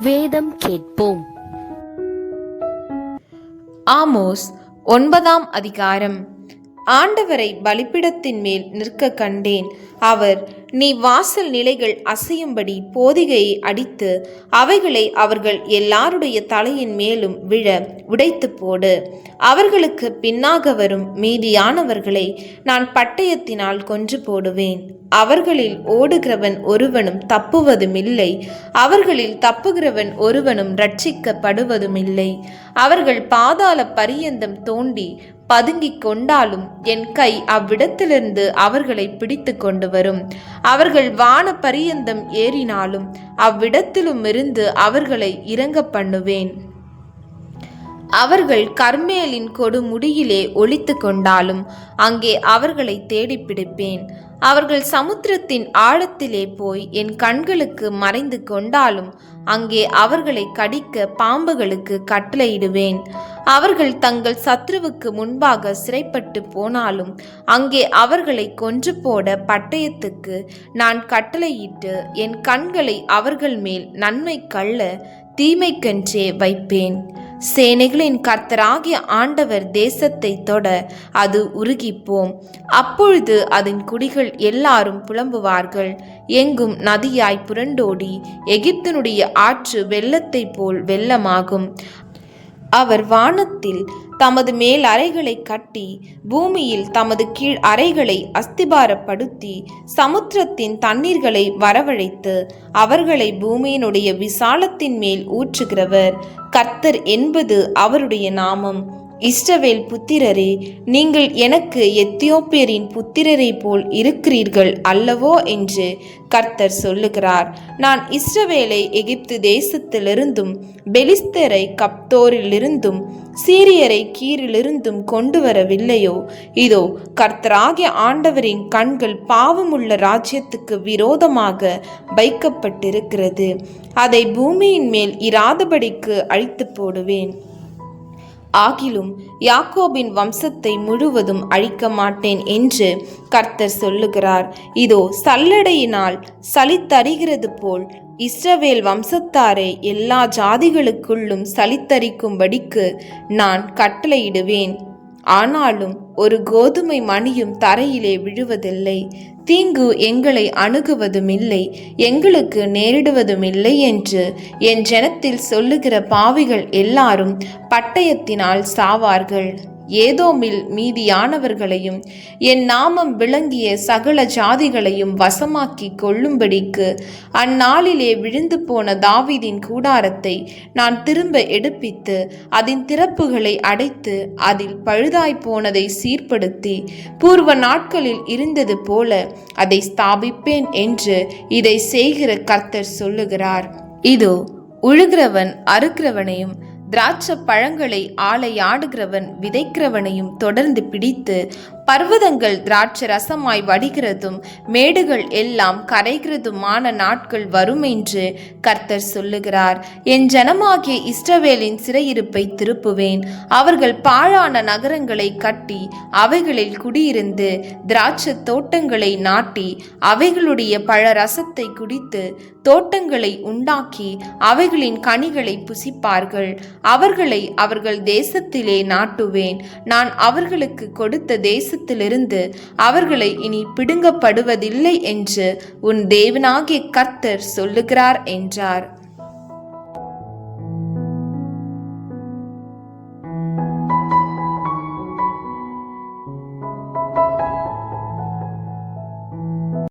வேதம் கேட்போம். ஆமோஸ் ஒன்பதாம் அதிகாரம். ஆண்டவரை பலிப்பிடத்தின் மேல் நிற்க கண்டேன். அவர் நீ வாசல் நிலைகள் அசையும்படி போதிகையை அடித்து அவைகளை அவர்கள் எல்லாருடைய தலையின் மேலும் விழ உடைத்து போடு. அவர்களுக்கு பின்னாக வரும் மீதியானவர்களை நான் பட்டயத்தினால் கொன்று போடுவேன். அவர்களில் ஓடுகிறவன் ஒருவனும் தப்புவதுமில்லை. அவர்களில் தப்புகிறவன் ஒருவனும் ரட்சிக்கப்படுவதுமில்லை அவர்கள் பாதாள பரியந்தம் தோண்டி பதுங்கிக் கொண்டாலும் என் கை அவ்விடத்திலிருந்து அவர்களை பிடித்து கொண்டு வரும். அவர்கள் வான பரியந்தம் ஏறினாலும் அவ்விடத்திலும் இருந்து அவர்களை இறங்க பண்ணுவேன். அவர்கள் கர்மேலின் கொடுமுடியிலே ஒழித்து கொண்டாலும் அங்கே அவர்களை தேடிப்பிடிப்பேன் அவர்கள் சமுத்திரத்தின் ஆழத்திலே போய் என் கண்களுக்கு மறைந்து கொண்டாலும் அங்கே அவர்களை கடிக்க பாம்புகளுக்கு கட்டளையிடுவேன். அவர்கள் தங்கள் சத்ருவுக்கு முன்பாக சிறைப்பட்டு போனாலும் அங்கே அவர்களை கொன்று போட பட்டயத்துக்கு நான் கட்டளையிட்டு என் கண்களை அவர்கள் மேல் நன்மை கள்ள தீமைக்கென்றே வைப்பேன். சேனைகளின் கர்த்தராகிய ஆண்டவர் தேசத்தை தொட அது உருகிப்போம். அப்பொழுது அதன் குடிகள் எல்லாரும் புலம்புவார்கள். எங்கும் நதியாய் புரண்டோடி எகிப்தினுடைய ஆற்று வெள்ளத்தைப் போல் வெள்ளமாகும். அவர் வானத்தில் தமது மேல் அறைகளை கட்டி பூமியில் தமது கீழ் அறைகளை அஸ்திபாரப்படுத்தி சமுத்திரத்தின் தண்ணீர்களை வரவழைத்து அவர்களை பூமியினுடைய விசாலத்தின் மேல் ஊற்றுகிறவர். கர்த்தர் என்பது அவருடைய நாமம். இஸ்ரவேல் புத்திரரே நீங்கள் எனக்கு எத்தியோப்பியரின் புத்திரரை போல் இருக்கிறீர்கள் அல்லவோ என்று கர்த்தர் சொல்லுகிறார். நான் இஸ்ரவேலை எகிப்து தேசத்திலிருந்தும் பெலிஸ்தரை கப்தோரிலிருந்தும் சீரியரை கீரிலிருந்தும் கொண்டு வரவில்லையோ இதோ கர்த்தராகிய ஆண்டவரின் கண்கள் பாவமுள்ள ராஜ்யத்துக்கு விரோதமாக வைக்கப்பட்டிருக்கிறது. அதை பூமியின் மேல் இராதபடிக்கு அழித்து போடுவேன். ஆகிலும் யாக்கோபின் வம்சத்தை முழுவதும் அழிக்க மாட்டேன் என்று கர்த்தர் சொல்லுகிறார். இதோ சல்லடையினால் சலித்தறிகிறது போல் இஸ்ரவேல் வம்சத்தாரை எல்லா ஜாதிகளுக்குள்ளும் சலித்தரிக்கும்படிக்கு நான் கட்டளையிடுவேன். ஆனாலும் ஒரு கோதுமை மணியும் தரையிலே விழுவதில்லை. தீங்கு எங்களை அணுகுவதுமில்லை. எங்களுக்கு நேரிடுவதுமில்லை என்று என் ஜனத்தில் சொல்லுகிற பாவிகள் எல்லாரும் பட்டயத்தினால் சாவார்கள். ஏதோமில் மீதியானவர்களையும் என் நாமம் விளங்கிய சகல ஜாதிகளையும் வசமாக்கி கொள்ளும்படிக்கு அந்நாளிலே விழுந்து போன தாவீதின் கூடாரத்தை நான் திரும்ப எடுப்பித்து அதன் திறப்புகளை அடைத்து அதில் பழுதாய் போனதை சீர்படுத்தி பூர்வ நாட்களில் இருந்தது போல அதை ஸ்தாபிப்பேன் என்று இதை செய்கிற கர்த்தர் சொல்லுகிறார். இதோ உழுகிறவன் அறுக்கிறவனையும் திராட்சை பழங்களை ஆலையாடுகிறவன் விதைக்கிறவனையும் தொடர்ந்து பிடித்து பர்வதங்கள் திராட்சை ரசமாய் வடிகிறதும் மேடுகள் எல்லாம் கரைகிறதுமான நாட்கள் வரும் என்று கர்த்தர் சொல்லுகிறார். என் ஜனமாகிய இஸ்ரவேலின் சிறையிருப்பை திருப்புவேன். அவர்கள் பாழான நகரங்களை கட்டி அவைகளில் குடியிருந்து திராட்சை தோட்டங்களை நாட்டி அவைகளுடைய பழ ரசத்தை குடித்து தோட்டங்களை உண்டாக்கி அவைகளின் கனிகளை புசிப்பார்கள். அவர்களை அவர்கள் தேசத்திலே நாட்டுவேன். நான் அவர்களுக்கு கொடுத்த தேசத்திலிருந்து அவர்களை இனி பிடுங்கப்படுவதில்லை என்று உன் தேவனாகிய கர்த்தர் சொல்லுகிறார் என்றார்.